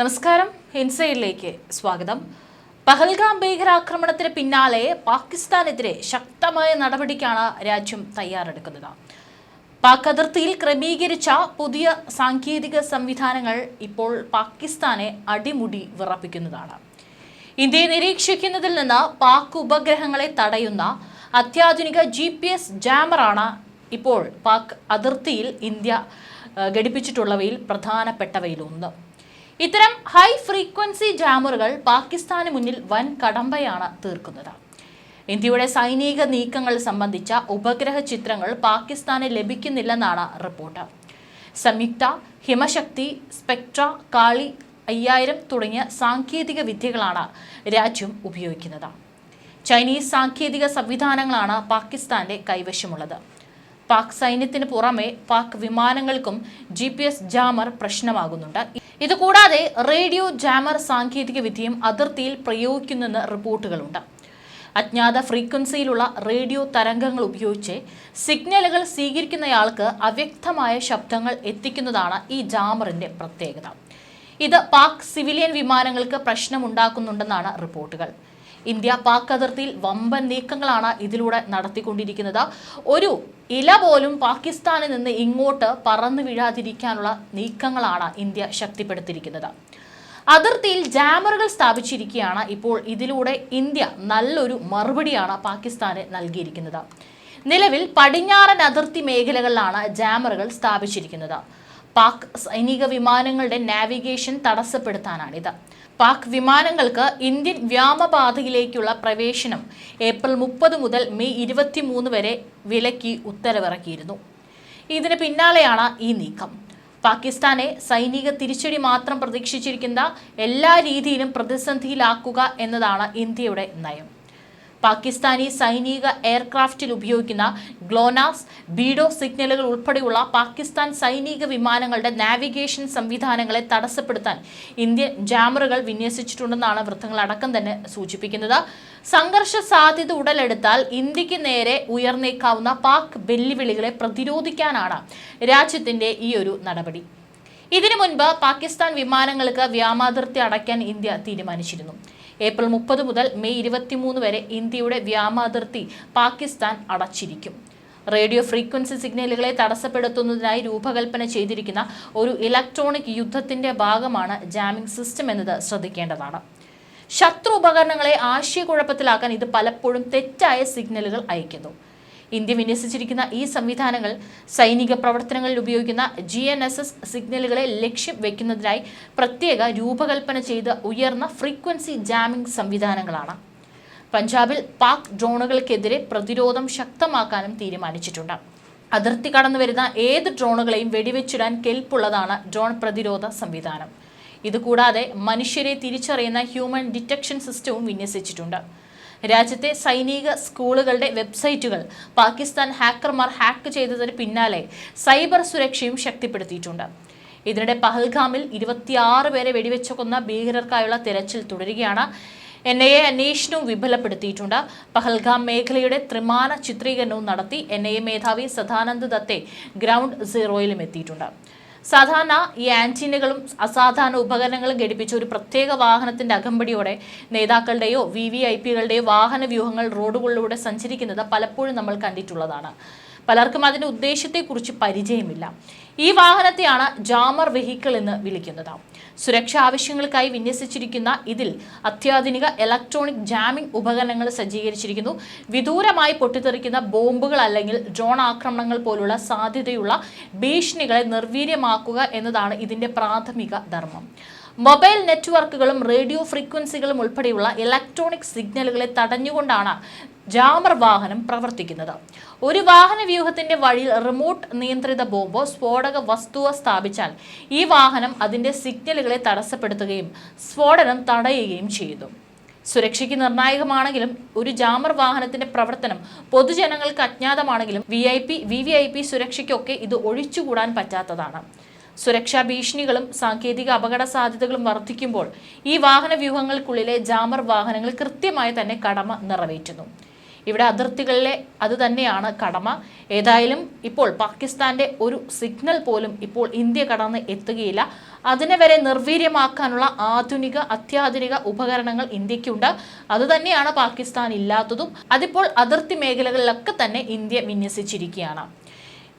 നമസ്കാരം. ഹിൻസയിലേക്ക് സ്വാഗതം. പഹൽഗാം ഭീകരാക്രമണത്തിന് പിന്നാലെ പാകിസ്ഥാനെതിരെ ശക്തമായ നടപടിക്കാണ് രാജ്യം തയ്യാറെടുക്കുന്നത്. പാക് അതിർത്തിയിൽ ക്രമീകരിച്ച പുതിയ സാങ്കേതിക സംവിധാനങ്ങൾ ഇപ്പോൾ പാകിസ്ഥാനെ അടിമുടി വിറപ്പിക്കുന്നതാണ്. ഇന്ത്യയെ നിരീക്ഷിക്കുന്നതിൽ നിന്ന് പാക് ഉപഗ്രഹങ്ങളെ തടയുന്ന അത്യാധുനിക ജി പി എസ് ജാമറാണ് ഇപ്പോൾ പാക് അതിർത്തിയിൽ ഇന്ത്യ ഘടിപ്പിച്ചിട്ടുള്ളവയിൽ പ്രധാനപ്പെട്ടവയിലൊന്ന്. ഇത്തരം ഹൈ ഫ്രീക്വൻസി ജാമറുകൾ പാകിസ്ഥാന് മുന്നിൽ വൻ കടമ്പയാണ് തീർക്കുന്നത്. ഇന്ത്യയുടെ സൈനിക നീക്കങ്ങൾ സംബന്ധിച്ച ഉപഗ്രഹ ചിത്രങ്ങൾ പാകിസ്ഥാന് ലഭിക്കുന്നില്ലെന്നാണ് റിപ്പോർട്ട്. സംയുക്ത ഹിമശക്തി സ്പെക്ട്ര കാളി അയ്യായിരം തുടങ്ങിയ സാങ്കേതിക വിദ്യകളാണ് രാജ്യം ഉപയോഗിക്കുന്നത്. ചൈനീസ് സാങ്കേതിക സംവിധാനങ്ങളാണ് പാകിസ്ഥാന്റെ കൈവശമുള്ളത്. പാക് സൈന്യത്തിന് പുറമെ പാക് വിമാനങ്ങൾക്കും ജി പി എസ് ജാമർ പ്രശ്നമാകുന്നുണ്ട്. ഇതുകൂടാതെ റേഡിയോ ജാമർ സാങ്കേതിക വിദ്യയും അതിർത്തിയിൽ പ്രയോഗിക്കുന്നെന്ന് റിപ്പോർട്ടുകളുണ്ട്. അജ്ഞാത ഫ്രീക്വൻസിയിലുള്ള റേഡിയോ തരംഗങ്ങൾ ഉപയോഗിച്ച് സിഗ്നലുകൾ സ്വീകരിക്കുന്നയാൾക്ക് അവ്യക്തമായ ശബ്ദങ്ങൾ എത്തിക്കുന്നതാണ് ഈ ജാമറിന്റെ പ്രത്യേകത. ഇത് പാക് സിവിലിയൻ വിമാനങ്ങൾക്ക് പ്രശ്നമുണ്ടാക്കുന്നുണ്ടെന്നാണ് റിപ്പോർട്ടുകൾ. ഇന്ത്യ പാക് അതിർത്തിയിൽ വമ്പൻ നീക്കങ്ങളാണ് ഇതിലൂടെ നടത്തിക്കൊണ്ടിരിക്കുന്നത്. ഒരു ഇല പോലും പാകിസ്ഥാനിൽ നിന്ന് ഇങ്ങോട്ട് പറന്നു വീഴാതിരിക്കാനുള്ള നീക്കങ്ങളാണ് ഇന്ത്യ ശക്തിപ്പെടുത്തിയിരിക്കുന്നത്. അതിർത്തിയിൽ ജാമറുകൾ സ്ഥാപിച്ചിരിക്കുകയാണ് ഇപ്പോൾ ഇതിലൂടെ ഇന്ത്യ നല്ലൊരു മറുപടിയാണ് പാകിസ്ഥാന് നൽകിയിരിക്കുന്നത്. നിലവിൽ പടിഞ്ഞാറൻ അതിർത്തി മേഖലകളിലാണ് ജാമറുകൾ സ്ഥാപിച്ചിരിക്കുന്നത്. പാക് സൈനിക വിമാനങ്ങളുടെ നാവിഗേഷൻ തടസ്സപ്പെടുത്താനാണിത്. പാക് വിമാനങ്ങൾക്ക് ഇന്ത്യൻ വ്യോമപാതയിലേക്കുള്ള പ്രവേശനം ഏപ്രിൽ മുപ്പത് മുതൽ മെയ് ഇരുപത്തിമൂന്ന് വരെ വിലക്കി ഉത്തരവിറക്കിയിരുന്നു. ഇതിന് പിന്നാലെയാണ് ഈ നീക്കം. പാകിസ്ഥാനെ സൈനിക തിരിച്ചടി മാത്രം പ്രതീക്ഷിച്ചിരിക്കുന്ന എല്ലാ രീതിയിലും പ്രതിസന്ധിയിലാക്കുക എന്നതാണ് ഇന്ത്യയുടെ നയം. പാകിസ്ഥാനി സൈനിക എയർക്രാഫ്റ്റിൽ ഉപയോഗിക്കുന്ന ഗ്ലോനാസ് ബീഡോ സിഗ്നലുകൾ ഉൾപ്പെടെയുള്ള പാകിസ്ഥാൻ സൈനിക വിമാനങ്ങളുടെ നാവിഗേഷൻ സംവിധാനങ്ങളെ തടസ്സപ്പെടുത്താൻ ഇന്ത്യൻ ജാമറുകൾ വിന്യസിച്ചിട്ടുണ്ടെന്നാണ് വൃത്തങ്ങൾ അടക്കം തന്നെ സൂചിപ്പിക്കുന്നത്. സംഘർഷ സാധ്യത ഉടലെടുത്താൽ ഇന്ത്യയ്ക്ക് നേരെ ഉയർന്നേക്കാവുന്ന പാക് വെല്ലുവിളികളെ പ്രതിരോധിക്കാനാണ് രാജ്യത്തിന്റെ ഈ ഒരു നടപടി. ഇതിനു മുൻപ് പാകിസ്ഥാൻ വിമാനങ്ങൾക്ക് വ്യാമാതിർത്തി അടയ്ക്കാൻ ഇന്ത്യ തീരുമാനിച്ചിരുന്നു. ഏപ്രിൽ മുപ്പത് മുതൽ മെയ് ഇരുപത്തിമൂന്ന് വരെ ഇന്ത്യയുടെ വ്യാമാതിർത്തി പാകിസ്ഥാൻ അടച്ചിരിക്കും. റേഡിയോ ഫ്രീക്വൻസി സിഗ്നലുകളെ തടസ്സപ്പെടുത്തുന്നതിനായി രൂപകൽപ്പന ചെയ്തിരിക്കുന്ന ഒരു ഇലക്ട്രോണിക് യുദ്ധത്തിന്റെ ഭാഗമാണ് ജാമിംഗ് സിസ്റ്റം എന്നത് ശ്രദ്ധിക്കേണ്ടതാണ്. ശത്രു ഉപകരണങ്ങളെ ആശയക്കുഴപ്പത്തിലാക്കാൻ ഇത് പലപ്പോഴും തെറ്റായ സിഗ്നലുകൾ അയക്കുന്നു ഇന്ത്യ വിന്യസിച്ചിരിക്കുന്ന ഈ സംവിധാനങ്ങൾ സൈനിക പ്രവർത്തനങ്ങളിൽ ഉപയോഗിക്കുന്ന ജി എൻ എസ് എസ് സിഗ്നലുകളെ ലക്ഷ്യം വയ്ക്കുന്നതിനായി പ്രത്യേക രൂപകൽപ്പന ചെയ്ത ഉയർന്ന ഫ്രീക്വൻസി ജാമിംഗ് സംവിധാനങ്ങളാണ്. പഞ്ചാബിൽ പാക് ഡ്രോണുകൾക്കെതിരെ പ്രതിരോധം ശക്തമാക്കാനും തീരുമാനിച്ചിട്ടുണ്ട്. അതിർത്തി കടന്നു വരുന്ന ഏത് ഡ്രോണുകളെയും വെടിവെച്ചിടാൻ കെൽപ്പുള്ളതാണ് ഡ്രോൺ പ്രതിരോധ സംവിധാനം. ഇതുകൂടാതെ മനുഷ്യരെ തിരിച്ചറിയുന്ന ഹ്യൂമൻ ഡിറ്റക്ഷൻ സിസ്റ്റവും വിന്യസിച്ചിട്ടുണ്ട്. രാജ്യത്തെ സൈനിക സ്കൂളുകളുടെ വെബ്സൈറ്റുകൾ പാകിസ്ഥാൻ ഹാക്കർമാർ ഹാക്ക് ചെയ്തതിന് പിന്നാലെ സൈബർ സുരക്ഷയും ശക്തിപ്പെടുത്തിയിട്ടുണ്ട്. ഇതിനിടെ പഹൽഗാമിൽ ഇരുപത്തിയാറ് പേരെ വെടിവെച്ച കൊന്ന ഭീകരർക്കായുള്ള തിരച്ചിൽ തുടരുകയാണ്. എൻ ഐ എ അന്വേഷണവും വിപുലപ്പെടുത്തിയിട്ടുണ്ട് പഹൽഗാം മേഖലയുടെ ത്രിമാന ചിത്രീകരണവും നടത്തി എൻ ഐ എ മേധാവി സദാനന്ദ് ദത്തെ ഗ്രൗണ്ട് സീറോയിലും എത്തിയിട്ടുണ്ട്. സാധാരണ ഈ ആന്റിനകളും അസാധാരണ ഉപകരണങ്ങളും ഘടിപ്പിച്ച ഒരു പ്രത്യേക വാഹനത്തിന്റെ അകമ്പടിയോടെ നേതാക്കളുടെയോ വി വി ഐ പികളുടെയോ വാഹന വ്യൂഹങ്ങൾ റോഡുകളിലൂടെ സഞ്ചരിക്കുന്നത് പലപ്പോഴും നമ്മൾ കണ്ടിട്ടുള്ളതാണ്. പലർക്കും അതിന്റെ ഉദ്ദേശത്തെക്കുറിച്ച് പരിചയമില്ല. ഈ വാഹനത്തെയാണ് ജാമർ വെഹിക്കിൾ എന്ന് വിളിക്കുന്നത്. സുരക്ഷാ ആവശ്യങ്ങൾക്കായി വിന്യസിച്ചിരിക്കുന്ന ഇതിൽ അത്യാധുനിക ഇലക്ട്രോണിക് ജാമിംഗ് ഉപകരണങ്ങൾ സജ്ജീകരിച്ചിരിക്കുന്നു. വിദൂരമായി പൊട്ടിത്തെറിക്കുന്ന ബോംബുകൾ അല്ലെങ്കിൽ ഡ്രോൺ ആക്രമണങ്ങൾ പോലുള്ള സാധ്യതയുള്ള ഭീഷണികളെ നിർവീര്യമാക്കുക എന്നതാണ് ഇതിന്റെ പ്രാഥമിക ധർമ്മം. മൊബൈൽ നെറ്റ്വർക്കുകളും റേഡിയോ ഫ്രീക്വൻസികളും ഉൾപ്പെടെയുള്ള ഇലക്ട്രോണിക് സിഗ്നലുകളെ തടഞ്ഞുകൊണ്ടാണ് ജാമർ വാഹനം പ്രവർത്തിക്കുന്നത്. ഒരു വാഹന വ്യൂഹത്തിന്റെ വഴിയിൽ റിമോട്ട് നിയന്ത്രിത ബോംബോ സ്ഫോടക വസ്തുവോ സ്ഥാപിച്ചാൽ ഈ വാഹനം അതിന്റെ സിഗ്നലുകളെ തടസ്സപ്പെടുത്തുകയും സ്ഫോടനം തടയുകയും ചെയ്യുന്നു സുരക്ഷയ്ക്ക് നിർണായകമാണെങ്കിലും ഒരു ജാമർ വാഹനത്തിന്റെ പ്രവർത്തനം പൊതുജനങ്ങൾക്ക് അജ്ഞാതമാണെങ്കിലും V I P V V I P സുരക്ഷയ്ക്കൊക്കെ ഇത് ഒഴിച്ചുകൂടാൻ പറ്റാത്തതാണ്. സുരക്ഷാ ഭീഷണികളും സാങ്കേതിക അപകട സാധ്യതകളും വർദ്ധിക്കുമ്പോൾ ഈ വാഹന വ്യൂഹങ്ങൾക്കുള്ളിലെ ജാമർ വാഹനങ്ങൾ കൃത്യമായി തന്നെ കടമ നിറവേറ്റുന്നു. ഇവിടെ അതിർത്തികളിലെ അത് തന്നെയാണ് കടമ. ഏതായാലും ഇപ്പോൾ പാകിസ്ഥാന്റെ ഒരു സിഗ്നൽ പോലും ഇപ്പോൾ ഇന്ത്യ കടന്ന് എത്തുകയില്ല. അതിനെ വരെ നിർവീര്യമാക്കാനുള്ള ആധുനിക അത്യാധുനിക ഉപകരണങ്ങൾ ഇന്ത്യക്കുണ്ട്. അതുതന്നെയാണ് പാകിസ്ഥാൻ ഇല്ലാത്തതും. അതിപ്പോൾ അതിർത്തി മേഖലകളിലൊക്കെ തന്നെ ഇന്ത്യ വിന്യസിച്ചിരിക്കുകയാണ്.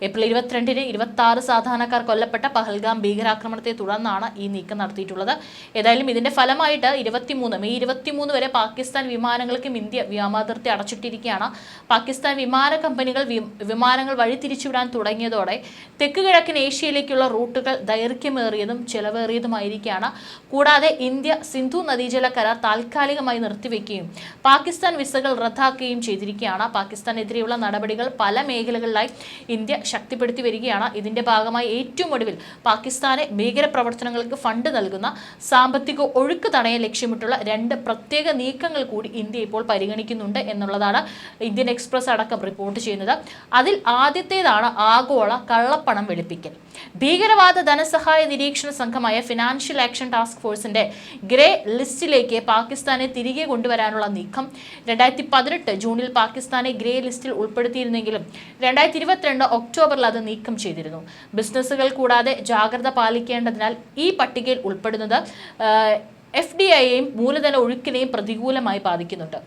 ഏപ്രിൽ ഇരുപത്തിരണ്ടിന് ഇരുപത്തി ആറ് സാധാരണക്കാർ കൊല്ലപ്പെട്ട പഹൽഗാം ഭീകരാക്രമണത്തെ തുടർന്നാണ് ഈ നീക്കം നടത്തിയിട്ടുള്ളത്. ഏതായാലും ഇതിന്റെ ഫലമായിട്ട് ഇരുപത്തിമൂന്ന് മെയ് ഇരുപത്തിമൂന്ന് വരെ പാകിസ്ഥാൻ വിമാനങ്ങൾക്കും ഇന്ത്യ വ്യോമാതിർത്തി അടച്ചിട്ടിരിക്കുകയാണ്. പാകിസ്ഥാൻ വിമാന കമ്പനികൾ വിമാനങ്ങൾ വഴി തിരിച്ചുവിടാൻ തുടങ്ങിയതോടെ തെക്ക് കിഴക്കൻ ഏഷ്യയിലേക്കുള്ള റൂട്ടുകൾ ദൈർഘ്യമേറിയതും ചെലവേറിയതുമായിരിക്കുകയാണ്. കൂടാതെ ഇന്ത്യ സിന്ധു നദീജല കരാർ താൽക്കാലികമായി നിർത്തിവെക്കുകയും പാകിസ്ഥാൻ വിസകൾ റദ്ദാക്കുകയും ചെയ്തിരിക്കുകയാണ്. പാകിസ്ഥാനെതിരെയുള്ള നടപടികൾ പല മേഖലകളിലായി ഇന്ത്യ ശക്തിപ്പെടുത്തി വരികയാണ്. ഇതിന്റെ ഭാഗമായി ഏറ്റവും ഒടുവിൽ പാകിസ്ഥാനെ ഭീകര പ്രവർത്തനങ്ങൾക്ക് ഫണ്ട് നൽകുന്ന സാമ്പത്തിക ഒഴുക്ക് തടയാൻ ലക്ഷ്യമിട്ടുള്ള രണ്ട് പ്രത്യേക നീക്കങ്ങൾ കൂടി ഇന്ത്യ ഇപ്പോൾ പരിഗണിക്കുന്നുണ്ട് എന്നുള്ളതാണ് ഇന്ത്യൻ എക്സ്പ്രസ് അടക്കം റിപ്പോർട്ട് ചെയ്യുന്നത്. അതിൽ ആദ്യത്തേതാണ് ആഗോള കള്ളപ്പണം വെളുപ്പിക്കൽ. ഭീകരവാദ ധനസഹായ നിരീക്ഷണ സംഘമായ ഫിനാൻഷ്യൽ ആക്ഷൻ ടാസ്ക് ഫോഴ്സിന്റെ ഗ്രേ ലിസ്റ്റിലേക്ക് പാകിസ്ഥാനെ തിരികെ കൊണ്ടുവരാനുള്ള നീക്കം. രണ്ടായിരത്തി പതിനെട്ട് ജൂണിൽ പാകിസ്ഥാനെ ഗ്രേ ലിസ്റ്റിൽ ഉൾപ്പെടുത്തിയിരുന്നെങ്കിലും രണ്ടായിരത്തി ഇരുപത്തിരണ്ട് ഒക്ടോബറിൽ അത് നീക്കം ചെയ്തിരുന്നു. ബിസിനസ്സുകൾ കൂടാതെ ജാഗ്രത പാലിക്കേണ്ടതിനാൽ ഈ പട്ടികയിൽ ഉൾപ്പെടുന്നത് എഫ് ഡി ഐയെയും മൂലധന ഒഴുക്കിനെയും പ്രതികൂലമായി ബാധിക്കുന്നുണ്ട്.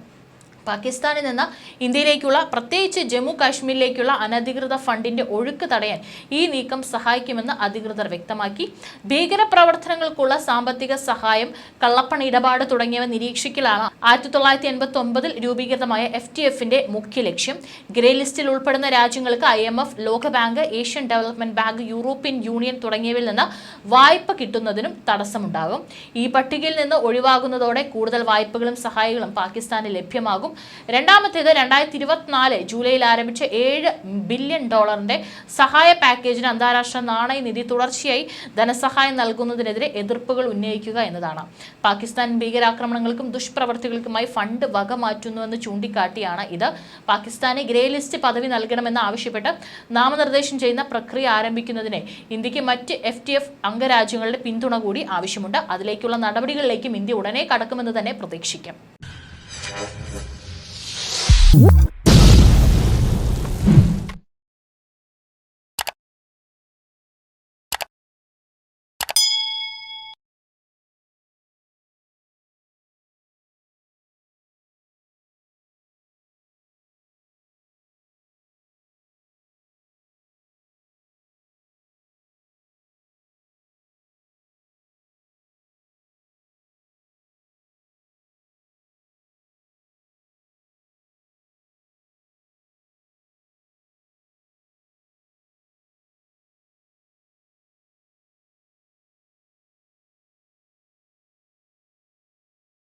പാകിസ്ഥാനിൽ നിന്ന് ഇന്ത്യയിലേക്കുള്ള പ്രത്യേകിച്ച് ജമ്മു കാശ്മീരിലേക്കുള്ള അനധികൃത ഫണ്ടിന്റെ ഒഴുക്ക് തടയാൻ ഈ നീക്കം സഹായിക്കുമെന്ന് അധികൃതർ വ്യക്തമാക്കി. ഭീകരപ്രവർത്തനങ്ങൾക്കുള്ള സാമ്പത്തിക സഹായം കള്ളപ്പണ ഇടപാട് തുടങ്ങിയവ നിരീക്ഷിക്കലാണ് ആയിരത്തി തൊള്ളായിരത്തി എൺപത്തി ഒമ്പതിൽ രൂപീകൃതമായ എഫ് ടി എഫിന്റെ മുഖ്യ ലക്ഷ്യം. ഗ്രേ ലിസ്റ്റിൽ ഉൾപ്പെടുന്ന രാജ്യങ്ങൾക്ക് ഐ എം എഫ് ലോകബാങ്ക് Asian development bank European union തുടങ്ങിയവയിൽ നിന്ന് വായ്പ കിട്ടുന്നതിനും തടസ്സമുണ്ടാകും. ഈ പട്ടികയിൽ നിന്ന് ഒഴിവാകുന്നതോടെ കൂടുതൽ വായ്പകളും സഹായങ്ങളും പാകിസ്ഥാന് ലഭ്യമാകും. രണ്ടാമത്തേത് രണ്ടായിരത്തി ഇരുപത്തിനാല് ജൂലൈയിൽ ആരംഭിച്ച ഏഴ് ബില്യൺ ഡോളറിന്റെ സഹായ പാക്കേജിന് അന്താരാഷ്ട്ര നാണയനിധി തുടർച്ചയായി ധനസഹായം നൽകുന്നതിനെതിരെ എതിർപ്പുകൾ ഉന്നയിക്കുക എന്നതാണ്. പാകിസ്ഥാൻ ഭീകരാക്രമണങ്ങൾക്കും ദുഷ്പ്രവർത്തികൾക്കുമായി ഫണ്ട് വക മാറ്റുന്നുവെന്ന് ചൂണ്ടിക്കാട്ടിയാണ് ഇത്. പാകിസ്ഥാന് ഗ്രേ ലിസ്റ്റ് പദവി നൽകണമെന്ന് ആവശ്യപ്പെട്ട് നാമനിർദ്ദേശം ചെയ്യുന്ന പ്രക്രിയ ആരംഭിക്കുന്നതിന് ഇന്ത്യയ്ക്ക് മറ്റ് എഫ് ടി എഫ് അംഗരാജ്യങ്ങളുടെ പിന്തുണ കൂടി ആവശ്യമുണ്ട്. അതിലേക്കുള്ള നടപടികളിലേക്കും ഇന്ത്യ ഉടനെ കടക്കുമെന്ന് തന്നെ പ്രതീക്ഷിക്കാം. Whoop!